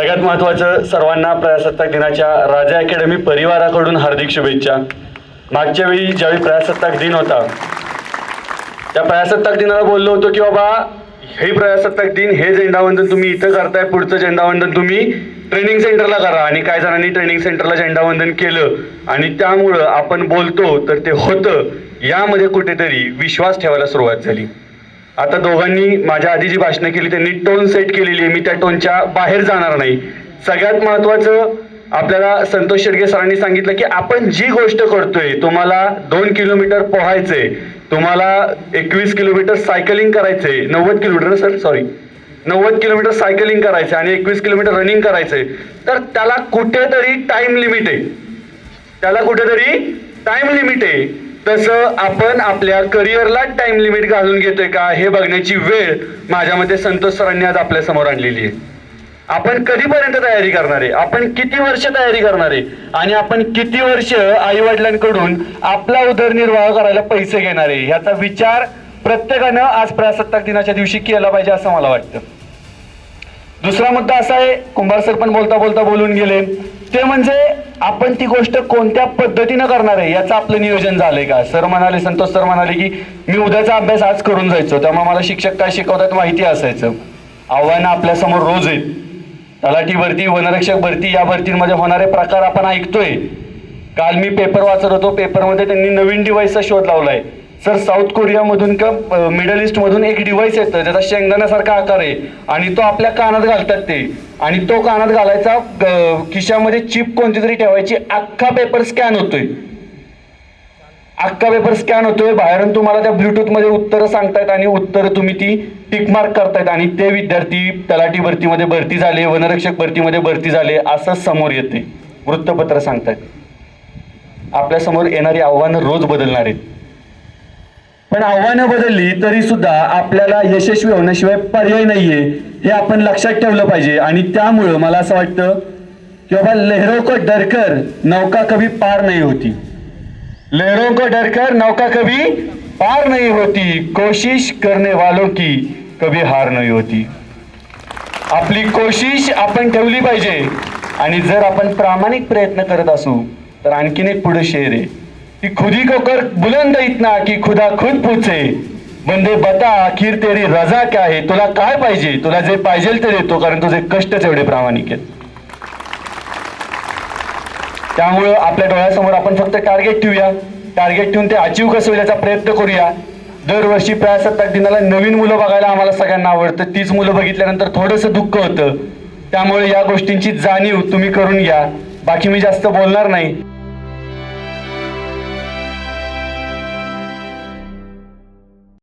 सगळ्यात महत्त्वाचं सर्वांना प्रजासत्ताक दिनाच्या राजा अकॅडमी परिवाराकडून हार्दिक शुभेच्छा. मागच्या वेळी ज्यावेळी प्रजासत्ताक दिन होता त्या प्रजासत्ताक दिनाला बोललो होतो की बाबा हे प्रजासत्ताक दिन हे झेंडावंदन तुम्ही इथं करताय पुढचं झेंडावंदन तुम्ही ट्रेनिंग सेंटरला करा. आणि काही जणांनी ट्रेनिंग सेंटरला झेंडावंदन केलं. आणि त्यामुळं आपण बोलतो तर ते होतं. यामध्ये कुठेतरी विश्वास ठेवायला सुरुवात झाली. आता दोघांनी माझ्या आधी जी भाषणं केली त्यांनी टोन सेट केलेली आहे. मी त्या टोनच्या बाहेर जाणार नाही. सगळ्यात महत्त्वाचं आपल्याला संतोष शेडगे सरांनी सांगितलं की आपण जी गोष्ट करतोय तुम्हाला दोन किलोमीटर पोहायचंय तुम्हाला एकवीस किलोमीटर सायकलिंग करायचंय नव्वद किलोमीटर सर सॉरी नव्वद किलोमीटर सायकलिंग करायचं आणि एकवीस किलोमीटर रनिंग करायचंय. तर त्याला कुठेतरी टाइम लिमिट आहे. त्याला कुठेतरी टाइम लिमिट आहे. तसं आपण आपल्या करिअरला टाइम लिमिट घालून घेतोय का हे बघण्याची वेळ माझ्या मते संतोष सरांनी आज आपल्यासमोर आणलेली आहे. आपण कधीपर्यंत तयारी करणार आहे? आपण किती वर्ष तयारी करणार आहे? आणि आपण किती वर्ष आई वडिलांकडून आपला उदरनिर्वाह करायला पैसे घेणार आहे? ह्याचा विचार प्रत्येकानं आज प्रजासत्ताक दिनाच्या दिवशी केला पाहिजे असं मला वाटतं. दुसरा मुद्दा असा आहे कुंभार सर पण बोलता बोलता बोलून गेले. ते म्हणजे आपण ती गोष्ट कोणत्या पद्धतीनं करणार आहे? याचं आपलं नियोजन झालंय का? सर म्हणाले संतोष सर म्हणाले की मी उद्याचा अभ्यास आज करून जायचो. त्यामुळे मला शिक्षक काय शिकवतात माहिती असायचं. आव्हानं आपल्यासमोर रोज आहेत. तलाठी भरती वनरक्षक भरती या भरतींमध्ये होणारे प्रकार आपण ऐकतोय. काल मी पेपर वाचत होतो. पेपरमध्ये त्यांनी नवीन डिव्हाइसचा शोध लावलाय. सर साऊथ कोरियामधून का मिडल ईस्टमधून एक डिव्हाइस येतं ज्याचा शेंगदाण्यासारखा आकार आहे. आणि तो आपल्या कानात घालतात ते. आणि तो कानात घालायचा खिशामध्ये चिप कोणती तरी ठेवायची अख्खा पेपर स्कॅन होतोय. अख्खा पेपर स्कॅन होतोय. बाहेरून तुम्हाला त्या ब्लूटूथमध्ये उत्तरं सांगतायत आणि उत्तरं तुम्ही ती टिक मार्क करतायत. आणि ते विद्यार्थी तलाठी भरतीमध्ये भरती झाले वनरक्षक भरतीमध्ये भरती झाले असं समोर येते वृत्तपत्र सांगतायत. आपल्यासमोर येणारी आव्हानं रोज बदलणार आहेत. पण आव्हानं बदलली तरी सुद्धा आपल्याला यशस्वी होण्याशिवाय पर्याय नाहीये हे आपण लक्षात ठेवलं पाहिजे. आणि त्यामुळं मला असं वाटतं की बाबा लहरों को डरकर नौका कभी पार नाही होती. लहरों को डरकर नौका कभी पार नाही होती. कोशिश करने वालों की कभी हार नाही होती. आपली कोशिश आपण ठेवली पाहिजे. आणि जर आपण प्रामाणिक प्रयत्न करत असू तर आणखीन एक पुढे शेर आहे. कि खुदी को कर बुलंद इतना की खुदा खुद पूछे बंदे बता अखेर तेरी रजा क्या आहे तुला काय पाहिजे? तुला जे पाहिजे ते देतो कारण तुझे कष्टच एवढे प्रामाणिक आहेत. त्यामुळं आपल्या डोळ्यासमोर आपण फक्त टार्गेट ठेवूया. टार्गेट ठेवून ते अचीव कसं होईल याचा प्रयत्न करूया. दरवर्षी प्रजासत्ताक दिनाला नवीन मुलं बघायला आम्हाला सगळ्यांना आवडतं. तीच मुलं बघितल्यानंतर थोडंसं दुःख होतं. त्यामुळे या गोष्टींची जाणीव तुम्ही करून घ्या. बाकी मी जास्त बोलणार नाही.